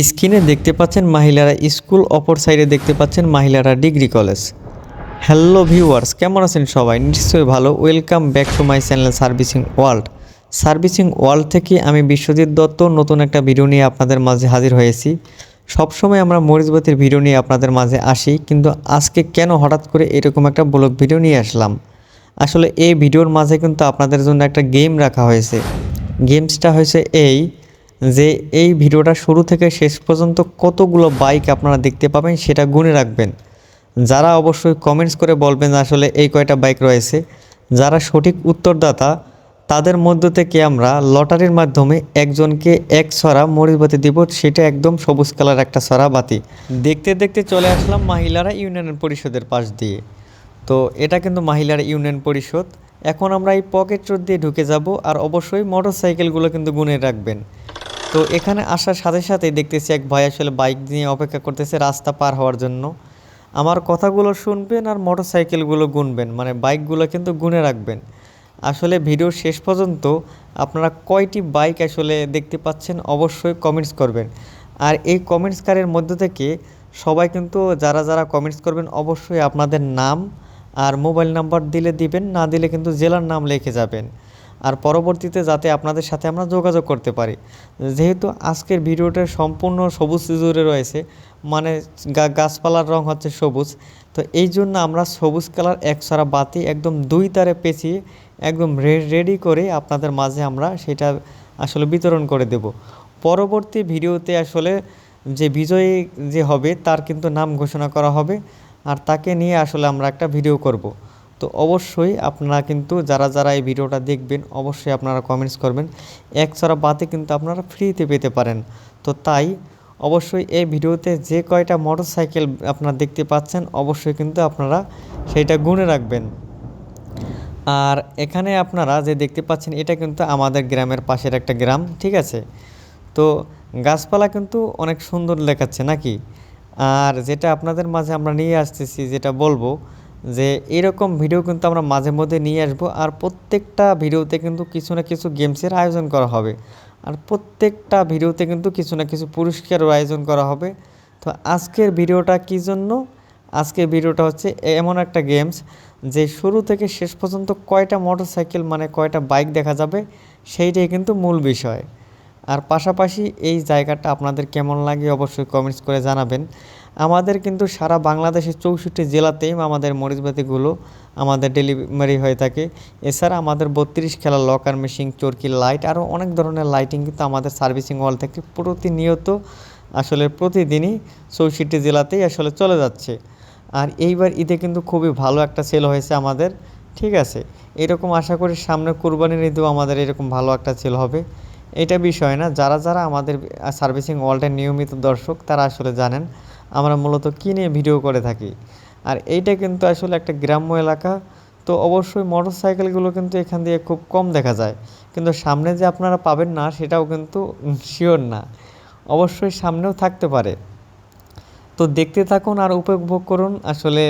স্ক্রিনে দেখতে পাচ্ছেন মহিলারা স্কুল অপর সাইডে দেখতে পাচ্ছেন মহিলারা ডিগ্রি কলেজ। হ্যালো ভিউয়ার্স, কেমন আছেন সবাই? নিশ্চয়ই ভালো। Welcome back to my channel servicing world. Servicing world থেকে আমি বিশ্বজিৎ দত্ত নতুন একটা ভিডিও নিয়ে আপনাদের মাঝে হাজির হয়েছি। সবসময় আমরা মরিচবাতির ভিডিও নিয়ে আপনাদের মাঝে আসি, কিন্তু আজকে কেন হঠাৎ করে এরকম একটা ব্লগ ভিডিও নিয়ে আসলাম? আসলে এই ভিডিওর মাঝে কিন্তু আপনাদের জন্য একটা গেম রাখা হয়েছে। গেমসটা হয়েছে এই যে এই ভিডিওটা শুরু থেকে শেষ পর্যন্ত কতগুলো বাইক আপনারা দেখতে পাবেন সেটা গুনে রাখবেন। যারা অবশ্যই কমেন্টস করে বলবেন আসলে এই কয়টা বাইক রয়েছে। যারা সঠিক উত্তরদাতা, তাদের মধ্য থেকে আমরা লটারির মাধ্যমে একজনকে এক ছড়া মরিচবাতি দিব, সেটা একদম সবুজ কালার একটা ছড়া বাতি। দেখতে দেখতে চলে আসলাম মহিলারা ইউনিয়ন পরিষদের পাশ দিয়ে। তো এটা কিন্তু মহিলারা ইউনিয়ন পরিষদ। এখন আমরা এই পকেট রোড দিয়ে ঢুকে যাব আর অবশ্যই মোটর সাইকেলগুলো কিন্তু গুনে রাখবেন। তো এখানে আসার সাথে সাথে দেখতেছি এক ভাই আসলে বাইক নিয়ে অপেক্ষা করতেছে রাস্তা পার হওয়ার জন্য। আমার কথাগুলো শুনবেন আর মোটর সাইকেলগুলো গুনবেন মানে বাইকগুলো কিন্তু গুনে রাখবেন। আসলে ভিডিওর শেষ পর্যন্ত আপনারা কয়টি বাইক আসলে দেখতে পাচ্ছেন অবশ্যই কমেন্টস করবেন। আর এই কমেন্টসকারের মধ্য থেকে সবাই কিন্তু যারা যারা কমেন্টস করবেন অবশ্যই আপনাদের নাম আর মোবাইল নাম্বার দিলে দিবেন, না দিলে কিন্তু জেলার নাম লিখে যাবেন। আর পরবর্তীতে যাতে আপনাদের সাথে আমরা যোগাযোগ করতে পারি। যেহেতু আজকের ভিডিওটা সম্পূর্ণ সবুজ জুড়ে রয়েছে মানে গাছপালার রং হচ্ছে সবুজ, তো এই জন্য আমরা সবুজ কালার একসরা বাতি একদম দুই তারে পেঁচিয়ে একদম রেডি করে আপনাদের মাঝে আমরা সেটা আসলে বিতরণ করে দেব। পরবর্তী ভিডিওতে আসলে যে বিজয়ী যে হবে তার কিন্তু নাম ঘোষণা করা হবে, আর তাকে নিয়ে আসলে আমরা একটা ভিডিও করব। তো অবশ্যই আপনারা কিন্তু যারা যারা এই ভিডিওটা দেখবেন, অবশ্যই আপনারা কমেন্টস করবেন। এক ছড়া বাতি কিন্তু আপনারা ফ্রিতে পেতে পারেন। তো তাই অবশ্যই এই ভিডিওতে যে কয়টা মোটর সাইকেল আপনারা দেখতে পাচ্ছেন, অবশ্যই কিন্তু আপনারা সেইটা গুনে রাখবেন। আর এখানে আপনারা যে দেখতে পাচ্ছেন, এটা কিন্তু আমাদের গ্রামের পাশের একটা গ্রাম, ঠিক আছে? তো গাছপালা কিন্তু অনেক সুন্দর দেখাচ্ছে নাকি? আর যেটা আপনাদের মাঝে আমরা নিয়ে আসতেছি, যেটা বলব যে এরকম ভিডিও কিন্তু আমরা মাঝে মধ্যে নিয়ে আসব। আর প্রত্যেকটা ভিডিওতে কিন্তু কিছু না কিছু গেমসের আয়োজন করা হবে। আর প্রত্যেকটা ভিডিওতে কিন্তু কিছু না কিছু পুরস্কারও আয়োজন করা হবে। তো আজকের ভিডিওটা কী জন্য? আজকের ভিডিওটা হচ্ছে এমন একটা গেমস যে শুরু থেকে শেষ পর্যন্ত কয়টা মোটরসাইকেল মানে কয়টা বাইক দেখা যাবে সেইটাই কিন্তু মূল বিষয়। আর পাশাপাশি এই জায়গাটা আপনাদের কেমন লাগে অবশ্যই কমেন্টস করে জানাবেন। আমাদের কিন্তু সারা বাংলাদেশের চৌষট্টি জেলাতেই আমাদের মরিচবাতিগুলো আমাদের ডেলিভারি হয়ে থাকে। এছাড়া আমাদের বত্রিশ খেলা লকার মেশিন, চরকি লাইট, আরও অনেক ধরনের লাইটিং কিন্তু আমাদের সার্ভিসিং ওয়াল থেকে প্রতিনিয়ত আসলে প্রতিদিনই চৌষট্টি জেলাতেই আসলে চলে যাচ্ছে। আর এইবার ঈদে কিন্তু খুবই ভালো একটা সেল হয়েছে আমাদের, ঠিক আছে? এরকম আশা করি সামনে কুরবানির ঈদেও আমাদের এরকম ভালো একটা সেল হবে। এটা বিষয় না, যারা যারা আমাদের সার্ভিসিং ওয়ার্ল্ডের নিয়মিত দর্শক তারা আসলে জানেন। আমরা মূলত কী নিয়ে ভিডিও করে থাকি? আর এইটা কিন্তু আসলে একটা গ্রাম্য এলাকা, তো অবশ্যই মোটর সাইকেলগুলো কিন্তু এখান দিয়ে খুব কম দেখা যায়। কিন্তু সামনে যে আপনারা পাবেন না, সেটাও কিন্তু শিওর না। অবশ্যই সামনেও থাকতে পারে। তো দেখতে থাকুন আর উপভোগ করুন, আসলে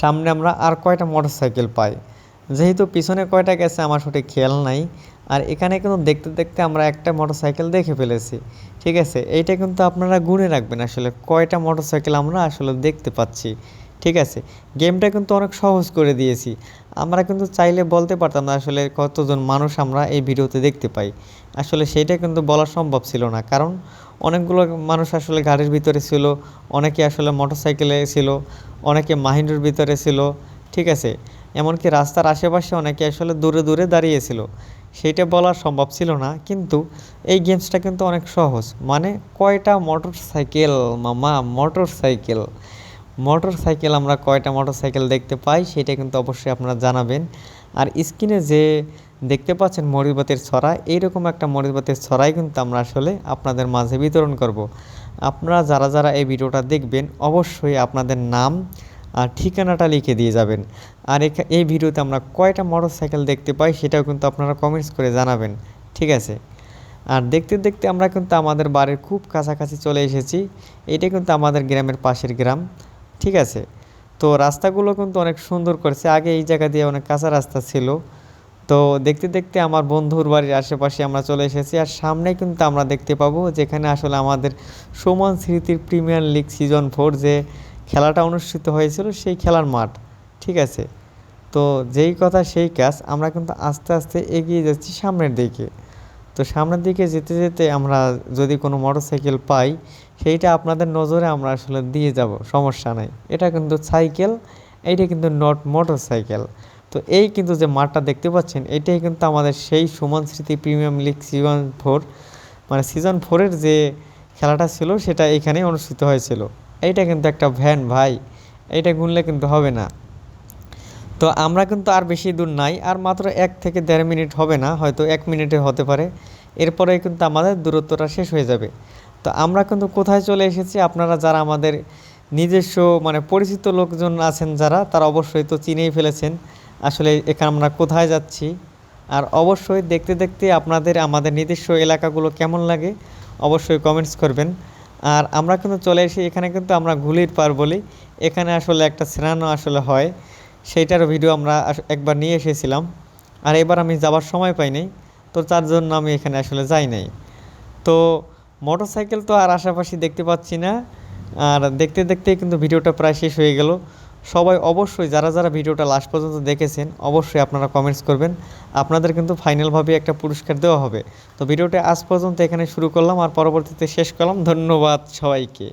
সামনে আমরা আর কয়টা মোটর সাইকেল পাই। যেহেতু পিছনে কয়টা গেছে, আমার সঠিক খেয়াল নাই। আর এখানে কিন্তু দেখতে দেখতে আমরা একটা মোটরসাইকেল দেখে ফেলেছি, ঠিক আছে? এইটা কিন্তু আপনারা গুনে রাখবেন আসলে কয়টা মোটরসাইকেল আমরা আসলে দেখতে পাচ্ছি, ঠিক আছে? গেমটা কিন্তু অনেক সহজ করে দিয়েছি। আমরা কিন্তু চাইলে বলতে পারতাম না আসলে কতজন মানুষ আমরা এই ভিডিওতে দেখতে পাই। আসলে সেটা কিন্তু বলা সম্ভব ছিল না, কারণ অনেকগুলো মানুষ আসলে গাড়ির ভিতরে ছিল, অনেকে আসলে মোটরসাইকেলে ছিল, অনেকে মাহিন্দ্রর ভিতরে ছিল, ঠিক আছে? এমনকি রাস্তার আশেপাশে অনেকে আসলে দূরে দূরে দাঁড়িয়েছিল। সেইটা বলা সম্ভব ছিল না, কিন্তু এই গেমসটা কিন্তু অনেক সহজ। মানে কয়টা মোটর সাইকেল মামা মোটর সাইকেল মোটর সাইকেল আমরা কয়টা মোটর সাইকেল দেখতে পাই, সেটা কিন্তু অবশ্যই আপনারা জানাবেন। আর স্ক্রিনে যে দেখতে পাচ্ছেন মরিবাতের ছড়া, এইরকম একটা মরিবাতের ছড়াই কিন্তু আমরা আসলে আপনাদের মাঝে বিতরণ করব। আপনারা যারা যারা এই ভিডিওটা দেখবেন, অবশ্যই আপনাদের নাম আর ঠিকানাটা লিখে দিয়ে যাবেন। আর এই ভিডিওতে আমরা কয়টা মোটর সাইকেল দেখতে পাই সেটাও কিন্তু আপনারা কমেন্টস করে জানাবেন, ঠিক আছে? আর দেখতে দেখতে আমরা কিন্তু আমাদের বাড়ির খুব কাছাকাছি চলে এসেছি। এটা কিন্তু আমাদের গ্রামের পাশের গ্রাম, ঠিক আছে? তো রাস্তাগুলো কিন্তু অনেক সুন্দর করেছে। আগে এই জায়গা দিয়ে অনেক কাঁচা রাস্তা ছিল। তো দেখতে দেখতে আমার বন্ধুর বাড়ির আশেপাশে আমরা চলে এসেছি। আর সামনে কিন্তু আমরা দেখতে পাবো যেখানে আসলে আমাদের সুমন স্মৃতির প্রিমিয়ার লিগ সিজন ফোর যে খেলাটা অনুষ্ঠিত হয়েছিল সেই খেলার মাঠ, ঠিক আছে? তো যেই কথা সেই কাজ আমরা কিন্তু আস্তে আস্তে এগিয়ে যাচ্ছি সামনের দিকে। তো সামনের দিকে যেতে যেতে আমরা যদি কোনো মোটরসাইকেল পাই, সেইটা আপনাদের নজরে আমরা আসলে দিয়ে যাব, সমস্যা নাই। এটা কিন্তু সাইকেল, এইটা কিন্তু নট মোটর সাইকেল তো এই কিন্তু যে মাঠটা দেখতে পাচ্ছেন, এটাই কিন্তু আমাদের সেই Suman Smriti premier league season four মানে সিজন ফোরের যে খেলাটা ছিল, সেটা এখানে অনুষ্ঠিত হয়েছিল। এইটা কিন্তু একটা ভ্যান ভাই, এইটা গুনলে কিন্তু হবে না। তো আমরা কিন্তু আর বেশি দূর নাই, আর মাত্র এক থেকে দেড় মিনিট হবে না, হয়তো এক মিনিটে হতে পারে। এরপরে কিন্তু আমাদের দূরত্বটা শেষ হয়ে যাবে। তো আমরা কিন্তু কোথায় চলে এসেছি? আপনারা যারা আমাদের নিজস্ব মানে পরিচিত লোকজন আছেন যারা, তারা অবশ্যই তো চিনেই ফেলেছেন আসলে এখানে আমরা কোথায় যাচ্ছি। আর অবশ্যই দেখতে দেখতে আপনাদের, আমাদের নিজস্ব এলাকাগুলো কেমন লাগে, অবশ্যই কমেন্টস করবেন। আর আমরা কিন্তু চলে এসে এখানে কিন্তু আমরা ঘুলির পার বলি। এখানে আসলে একটা স্নানও আসলে হয়। সেইটারও ভিডিও আমরা একবার নিয়ে এসেছিলাম। আর এবার আমি যাবার সময় পাই নাই, তো তার জন্য আমি এখানে আসলে যাই নাই। তো মোটরসাইকেল তো আর আশেপাশে দেখতে পাচ্ছি না। আর দেখতে দেখতে কিন্তু ভিডিওটা প্রায় শেষ হয়ে গেল। সবাই অবশ্যই যারা যারা ভিডিওটা লাস্ট পর্যন্ত দেখেছেন, অবশ্যই আপনারা কমেন্টস করবেন। আপনাদের কিন্তু ফাইনালভাবে একটা পুরস্কার দেওয়া হবে। তো ভিডিওটা আজ পর্যন্ত এখানে শুরু করলাম আর পরবর্তীতে শেষ করলাম। ধন্যবাদ সবাইকে।